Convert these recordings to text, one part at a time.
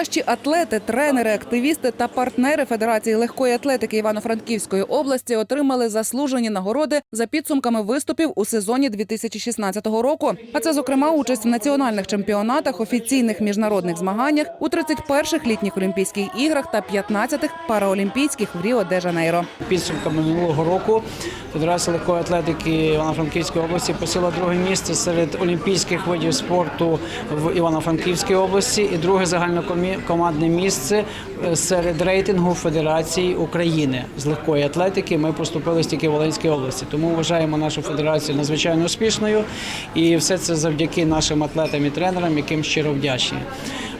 Найкращі атлети, тренери, активісти та партнери Федерації легкої атлетики Івано-Франківської області отримали заслужені нагороди за підсумками виступів у сезоні 2016 року. А це, зокрема, участь в національних чемпіонатах, офіційних міжнародних змаганнях у 31-х літніх Олімпійських іграх та 15-х параолімпійських в Ріо де Жанейро. Підсумками минулого року Федерація легкої атлетики Івано-Франківської області посіла друге місце серед олімпійських видів спорту в Івано-Франківській області і друге загальнокомандне місце е, серед рейтингу Федерації України з легкої атлетики. Ми поступили тільки в Волинській області. Тому вважаємо нашу федерацію надзвичайно успішною, і все це завдяки нашим атлетам і тренерам, яким щиро вдячні.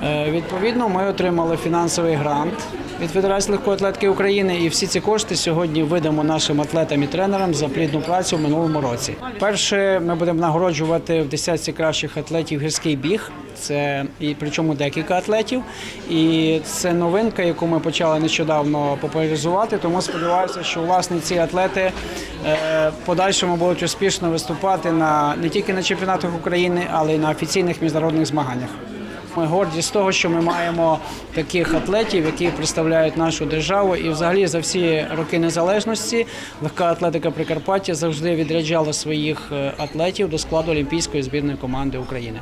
Е, Відповідно, ми отримали фінансовий грант від Федерації легкої атлетики України, і всі ці кошти сьогодні видамо нашим атлетам і тренерам за плідну працю в минулому році. Перше, ми будемо нагороджувати в десятці кращих атлетів гірський біг. Це і причому декілька атлетів. І це новинка, яку ми почали нещодавно популяризувати. Тому сподіваюся, що власне ці атлети е, в подальшому будуть успішно виступати на не тільки на чемпіонатах України, але й на офіційних міжнародних змаганнях. Ми горді з того, що ми маємо таких атлетів, які представляють нашу державу. І взагалі за всі роки незалежності легка атлетика Прикарпаття завжди відряджала своїх е, атлетів до складу олімпійської збірної команди України.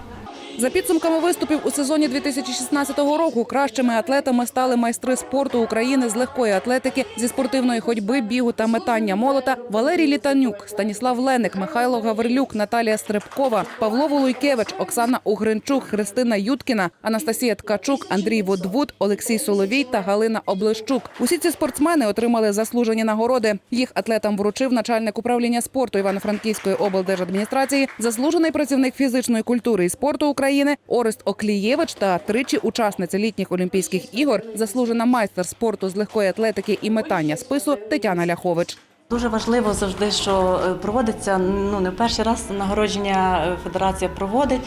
За підсумками виступів у сезоні 2016 року кращими атлетами стали майстри спорту України з легкої атлетики зі спортивної ходьби, бігу та метання молота Валерій Літанюк, Станіслав Леник, Михайло Гаврилюк, Наталія Стрибкова, Павло Волуйкевич, Оксана Угринчук, Христина Юткіна, Анастасія Ткачук, Андрій Водвуд, Олексій Соловій та Галина Облещук. Усі ці спортсмени отримали заслужені нагороди. Їх атлетам вручив начальник управління спорту Івано-Франківської облдержадміністрації, заслужений працівник фізичної культури і спорту України Орест Оклієвич та тричі учасниця літніх Олімпійських ігор, заслужена майстер спорту з легкої атлетики і метання спису Тетяна Ляхович. Дуже важливо завжди, що е, проводиться ну не перший раз нагородження е, федерація проводить.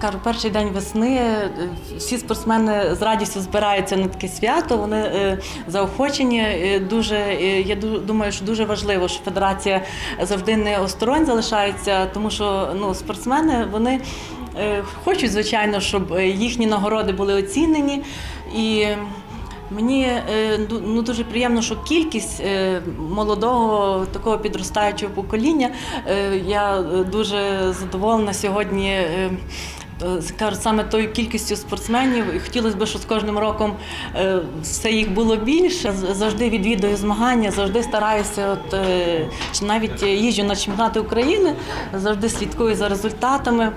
Кажу, перший день весни е, всі спортсмени з радістю збираються на таке свято. Вони е, заохочені. Е, Дуже я ду- думаю, що дуже важливо, що федерація завжди не осторонь залишається, тому що ну спортсмени вони хочуть, звичайно, щоб їхні нагороди були оцінені і. Мені е, ну, дуже приємно, що кількість е, молодого такого підростаючого покоління. е, Я дуже задоволена сьогодні. Е, Кажуть, саме тою кількістю спортсменів, і хотілося б, щоб з кожним роком е, все їх було більше. Завжди відвідую змагання, завжди стараюся, от е, чи навіть їжджу на чемпіонати України, завжди слідкую за результатами,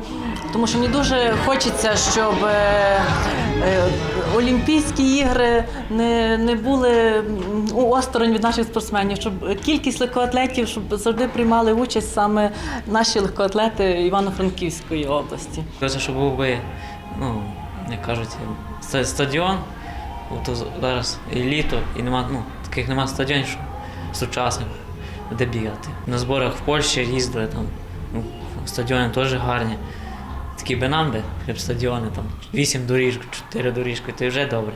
тому що мені дуже хочеться, щоб Олімпійські ігри не, не були осторонь від наших спортсменів, щоб кількість легкоатлетів, щоб завжди приймали участь саме наші легкоатлети Івано-Франківської області. Щоб був би, ну, як кажуть, стадіон. От зараз і літо, і нема, ну, таких нема стадіонів, що сучасних, де бігати. На зборах в Польщі їздили там, ну, стадіони теж гарні. Такі би нам би, стадіони там, вісім доріжок, чотири доріжки, то вже добре.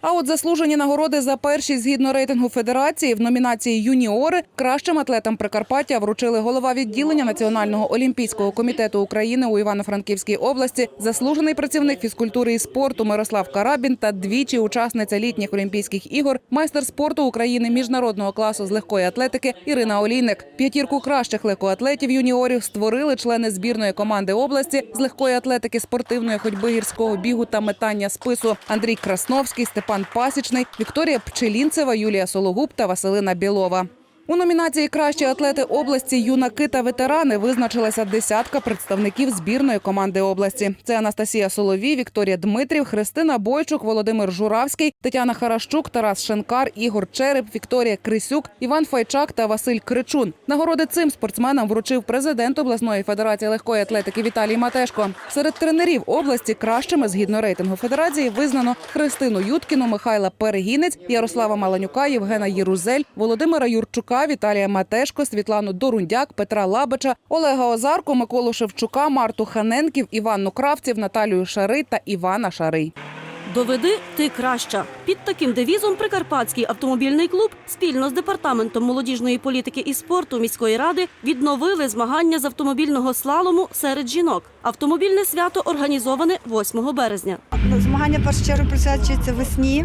А от заслужені нагороди за перші згідно рейтингу федерації в номінації Юніори кращим атлетам Прикарпаття вручили голова відділення Національного олімпійського комітету України у Івано-Франківській області, заслужений працівник фізкультури і спорту Мирослав Карабін та двічі учасниця літніх Олімпійських ігор, майстер спорту України міжнародного класу з легкої атлетики Ірина Олійник. П'ятірку кращих легкоатлетів юніорів створили члени збірної команди області з легкої атлетики, спортивної ходьби гірського бігу та метання спису Андрій Красновський, Степан Пасічний, Вікторія Пчелінцева, Юлія Сологуб та Василина Білова. У номінації Кращі атлети області, юнаки та ветерани визначилася десятка представників збірної команди області. Це Анастасія Соловій, Вікторія Дмитрів, Христина Бойчук, Володимир Журавський, Тетяна Харащук, Тарас Шенкар, Ігор Череп, Вікторія Крисюк, Іван Файчак та Василь Кричун. Нагороди цим спортсменам вручив президент обласної федерації легкої атлетики Віталій Матешко. Серед тренерів області кращими згідно рейтингу федерації визнано Христину Юткіну, Михайла Перегінець, Ярослава Маланюка, Євгена Єрузель, Володимира Юрчука, Віталія Матешко, Світлану Дорундяк, Петра Лабича, Олега Озарко, Миколу Шевчука, Марту Ханенків, Іванну Кравців, Наталію Шарий та Івана Шарий. Доведи ти краща. Під таким девізом Прикарпатський автомобільний клуб спільно з департаментом молодіжної політики і спорту міської ради відновили змагання з автомобільного слалому серед жінок. Автомобільне свято організоване 8 березня. Змагання першу чергу присвячуються весні.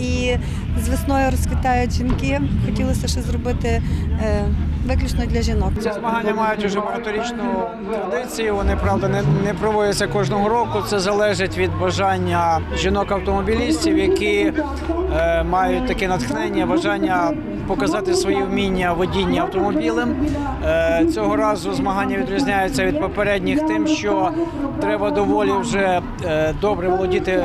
І з весною розквітають жінки. Хотілося ще зробити е, виключно для жінок. Ці змагання мають уже багаторічну традицію. Вони правда не, не проводяться кожного року. Це залежить від бажання жінок-автомобілістів, які мають таке натхнення, бажання показати свої вміння водіння автомобілем. Е, цього разу змагання відрізняються від попередніх тим, що треба доволі вже е, добре володіти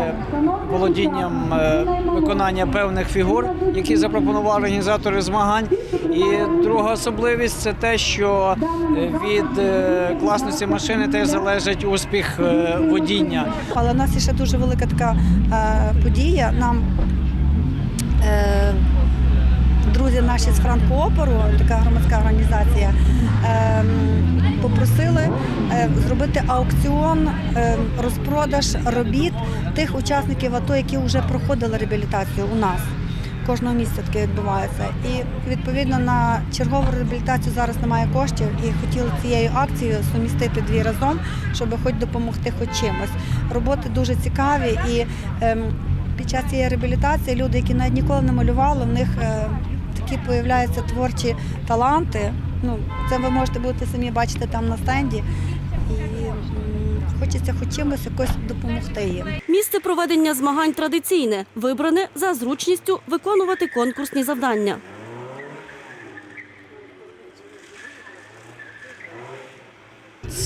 володінням е, виконання певних фігур, які запропонували організатори змагань. І друга особливість це те, що е, від е, класності машини теж залежить успіх е, водіння. Але у нас ще дуже велика така е, подія. Нам е, друзі наші з Франкооперу, така громадська організація, е, попросили е, зробити аукціон, е, розпродаж робіт тих учасників АТО, які вже проходили реабілітацію у нас. Кожного місяця таке відбувається. І відповідно на чергову реабілітацію зараз немає коштів і хотіли цією акцією сумістити дві разом, щоб хоч допомогти хоч чимось. Роботи дуже цікаві і ем, під час цієї реабілітації люди, які навіть ніколи не малювали, в них е, такі появляються творчі таланти. Ну, це ви можете бути самі бачити там на стенді. І хочеться хоч чимось якось допомогти їм. Місце проведення змагань традиційне, вибране за зручністю виконувати конкурсні завдання.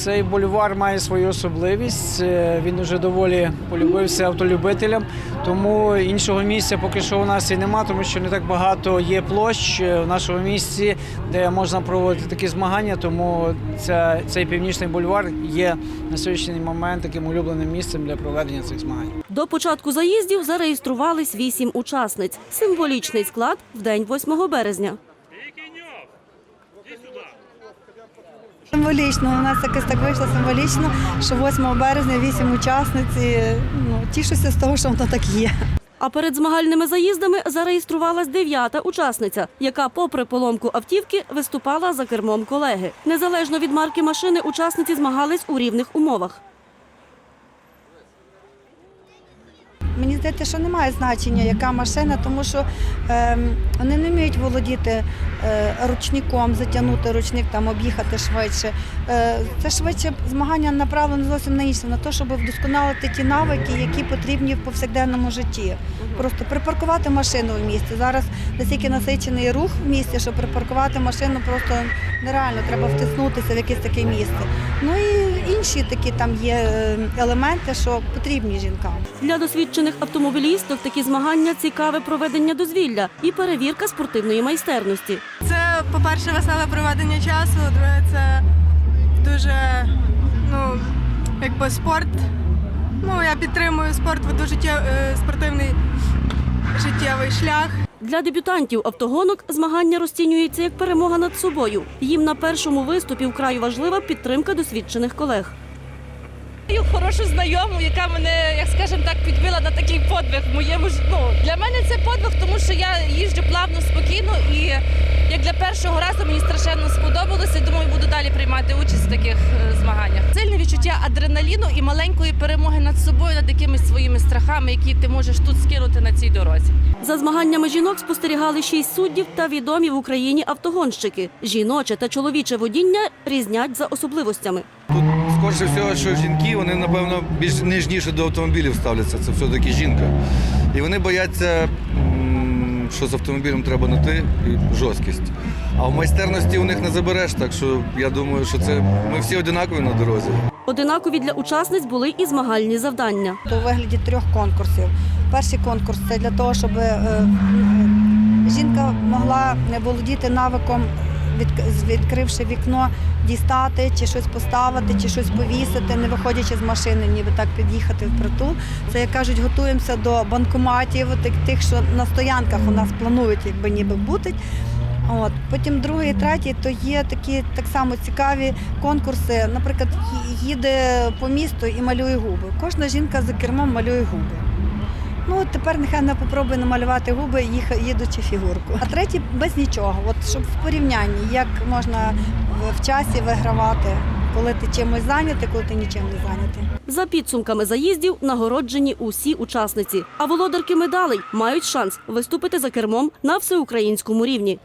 Цей бульвар має свою особливість. Е, Він уже доволі полюбився автолюбителям. Тому іншого місця поки що у нас і нема, тому що не так багато є площ е, в нашому місті, де можна проводити такі змагання. Тому ця, цей північний бульвар є на сьогоднішній момент таким улюбленим місцем для проведення цих змагань. До початку заїздів зареєструвались вісім учасниць. Символічний склад в день 8 березня. Символічно, у нас якось так вийшло символічно, що 8 березня вісім учасниць. І, ну, тішуся з того, що воно так є. А перед змагальними заїздами зареєструвалась дев'ята учасниця, яка, попри поломку автівки, виступала за кермом колеги. Незалежно від марки машини, учасниці змагались у рівних умовах. Мені здається, що немає значення, яка машина, тому що ем, вони не вміють володіти е, ручником, затягнути ручник, там, об'їхати швидше. Е, це швидше змагання направлено зовсім на інше, на те, щоб вдосконалити ті навики, які потрібні в повсякденному житті. Просто припаркувати машину в місті. Зараз настільки насичений рух в місті, що припаркувати машину просто нереально, треба втиснутися в якесь таке місце. Ну і інші такі там є е, елементи, що потрібні жінкам. Для досвідчених автомобілісток такі змагання цікаве проведення дозвілля і перевірка спортивної майстерності. Це, по-перше, веселе проведення часу, друге, це дуже ну, якби спорт. Ну, я підтримую спорт, веду життє, е, спортивний життєвий шлях. Для дебютантів автогонок змагання розцінюється як перемога над собою. Їм на першому виступі вкрай важлива підтримка досвідчених колег. Хорошу знайому, яка мене, як скажемо так, підбила на такий подвиг в моєму ж- ну, Для мене це подвиг, тому що я їжджу плавно, спокійно і як для першого разу мені страшенно сподобалося. Думаю, буду далі приймати участь в таких е, змаганнях. Сильне відчуття адреналіну і маленької перемоги над собою, над якимись своїми страхами, які ти можеш тут скинути на цій дорозі. За змаганнями жінок спостерігали шість суддів та відомі в Україні автогонщики. Жіноче та чоловіче водіння різнять за особливостями. Тут скоріше всього, що жінки вони напевно більш ніжніше до автомобілів ставляться. Це все-таки жінка. І вони бояться, що з автомобілем треба не ти і жорсткість. А в майстерності у них не забереш, так що я думаю, що це ми всі одинакові на дорозі. Одинакові для учасниць були і змагальні завдання. у вигляді трьох конкурсів. Перший конкурс це для того, щоб е, жінка могла не володіти навиком, відкривши вікно, дістати чи щось поставити, чи щось повісити, не виходячи з машини, ніби так під'їхати в притул. Це як кажуть, готуємося до банкоматів, тих, що на стоянках у нас планують, якби ніби бути. От потім другий, третій, то є такі так само цікаві конкурси. Наприклад, їде по місту і малює губи. Кожна жінка за кермом малює губи. Ну от тепер нехай вона попробує намалювати губи, їх їдучи фігурку. А третій без нічого. От щоб в порівнянні, як можна в часі вигравати, коли ти чимось зайнятий, коли ти нічим не зайнятий. За підсумками заїздів нагороджені усі учасниці. А володарки медалей мають шанс виступити за кермом на всеукраїнському рівні.